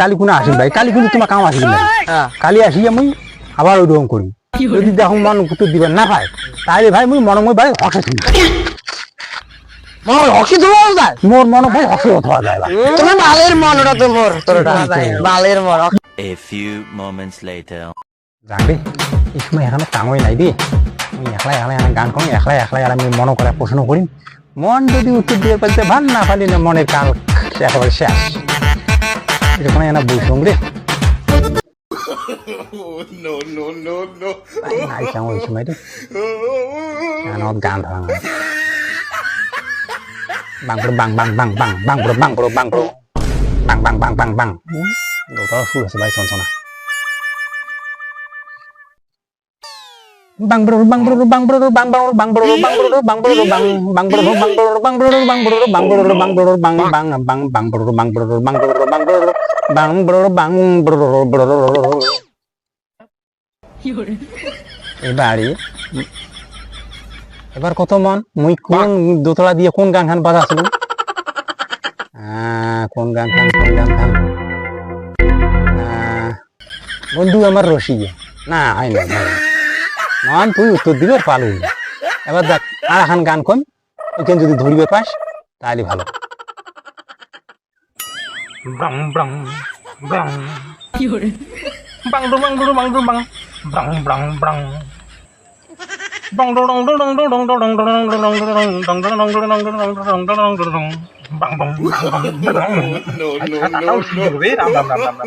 কালি কোনে আসিল ভাই? কালি কিন্তু তোমার কাম হ্যাঁ কালি আসি আমি আবার ওই রকম করি যদি দেখো মন উত্তর দিবেন না পায় তাহলে ভাই মুই মনে মই ভাই শুনি। মোর হকি তো যায়। মোর মনে ভাই হসে হওয়া যায় তুমি বালের মন ওটা তো মোর তোরটা বালের মন A few moments later. যাক এই সময় এখানে কামই নাই দে আমি একলাই একলাই এখানে গান করি একলাই একলাই আর আমি মনে করে প্রশ্ন করি মন যদি উত্তর দিয়ে পাইতে ভালো না পালি না মনের কাল একেবারে শেষ। ఎక్కడైనా ఏమైనా భూషం రే నాయకం వచ్చి మరి నేను గాంధ বাংপুর বাং বাং বাং বাং বাংপুর বাংপুর বাংপুর বাং বাং বাং বাং বাং দুটো শুরু হয়েছে ভাই শোন শোনা bang bro bang bro bang bro bang bro bang bro bang bro bang bro bang bang bro bang bro bang bro bang bro bang bro bang bro bang bang bang bang bro bang bro bang bro bang bro bang bro bang bro এবারে এবার কত মন মুই কোন দোতলা দিয়ে কোন গান খান বাজাছিল কোন গান খান কোন গান খান আহ, বন্ধু আমার রসিয়া না হয় না হয় না। নন তুই উত্তর দিবে পালু এবার দেখ আর এখন গান কম ওইখানে যদি ধরিবে পাস তাহলে ভালো ব্রাং ব্রাং ব্রাং বাং ডু বাং ডু বাং ডু বাং ব্রাং ব্রাং ব্রাং dong dong dong dong dong dong dong dong dong dong dong dong dong dong dong dong dong dong bang bang bang bang No, no, no, no.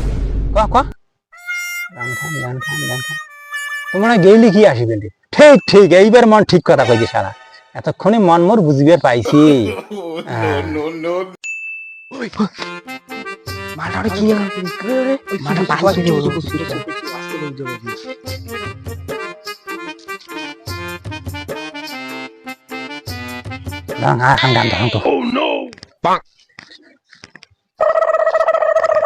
ক ক গান খান গান খান গান খান তোমরা গেইলি কি আসিবে ঠিক ঠিক এইবার মন ঠিক কথা কইছে সারা এতক্ষণে মন মোর বুঝিবে পাইছি। No, no, no. মালটা কি রে মালটা পাশে দিয়ে গান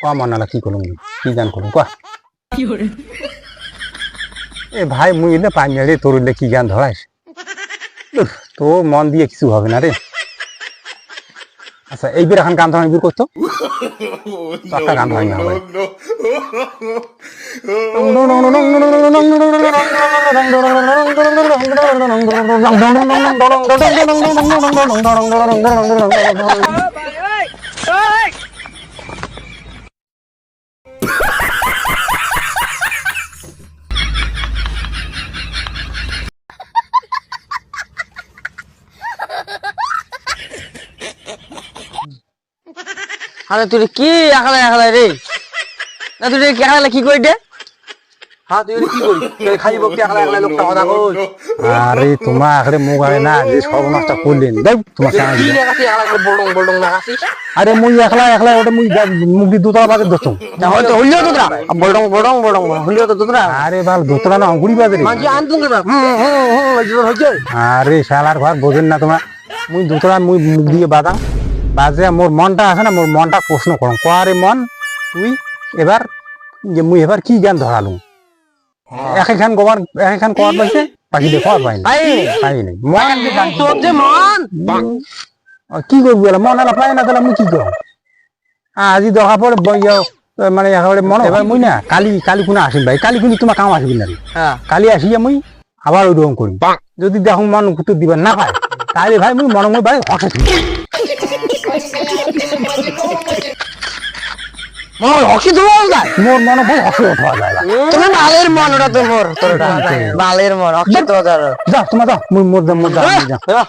কোৱা মন নালা কি করুম কি গান করুম? কোৱা এ ভাই মুই এলে পাই রে তোর এলে কি গান ধরাইস? তো মন দিয়ে কিছু হবে না রে। আচ্ছা এইবার এখন গান ধরা এইবার করতো? একটা গান ধরাই না হবে আরে তুই কি একলা একলা রে? না তুই কি একলা কি কই দে হ্যাঁ তুই কি করি তুই খালি বকতে একলা একলা লোকটা কথা কই আরে তোমার আখরে মুখ আরে না যে সর্বনাশটা করলেন। দেখ তোমার সামনে কি দিলাম। লাগাছি একলা করে লাগাছি আরে মুই একলা একলা ওটা মুই মুখ দিয়ে দুতলা বাজে ধরতাম। না হয়তো হইল তো তোরা বলডং বলডং বলডং হইল তো তোরা আরে বাল দোতলা না অঙ্গুরি বাজে রে। মাঝে হইছে হইছে। আরে শালার ঘর বোঝেন না তোমরা। মুই দুতলা মুই মুখ দিয়ে বাদাম বাজে মোর মনটা আছে না মোর মনটা প্রশ্ন করম কোয়ারে মন? তুই এবার যে মুই এবার কি গান ধরালুম? একেখান গোবার একেখান কোয়ার পাইছে বাকি দেখো আর পাই না আই পাই নাই মন যে তোর যে মন। কি করবি মন এলা পাই না তাহলে মুই কি করব? আজি পড়ে বইয়া মানে একেবারে মন এবার মুই না কালি কালি কোনে আসিল ভাই কালি কিন্তু তোমার কাম আসিল না। হ্যাঁ। কালি আসিয়া মুই আবার ওই রকম করি যদি দেখো মন উত্তর দিবা না পায় তাইলে ভাই মুই মনে মই ভাই হঠাৎ মোর হকি তো যায়? মোর মনে ভাই হকি হওয়া যায়। তুমি বালের মন ওটা তো মোর তোর বালের মন হকি তো যায়। যা তোমার যা মুই মোর যাও মোর যা হ্যাঁ,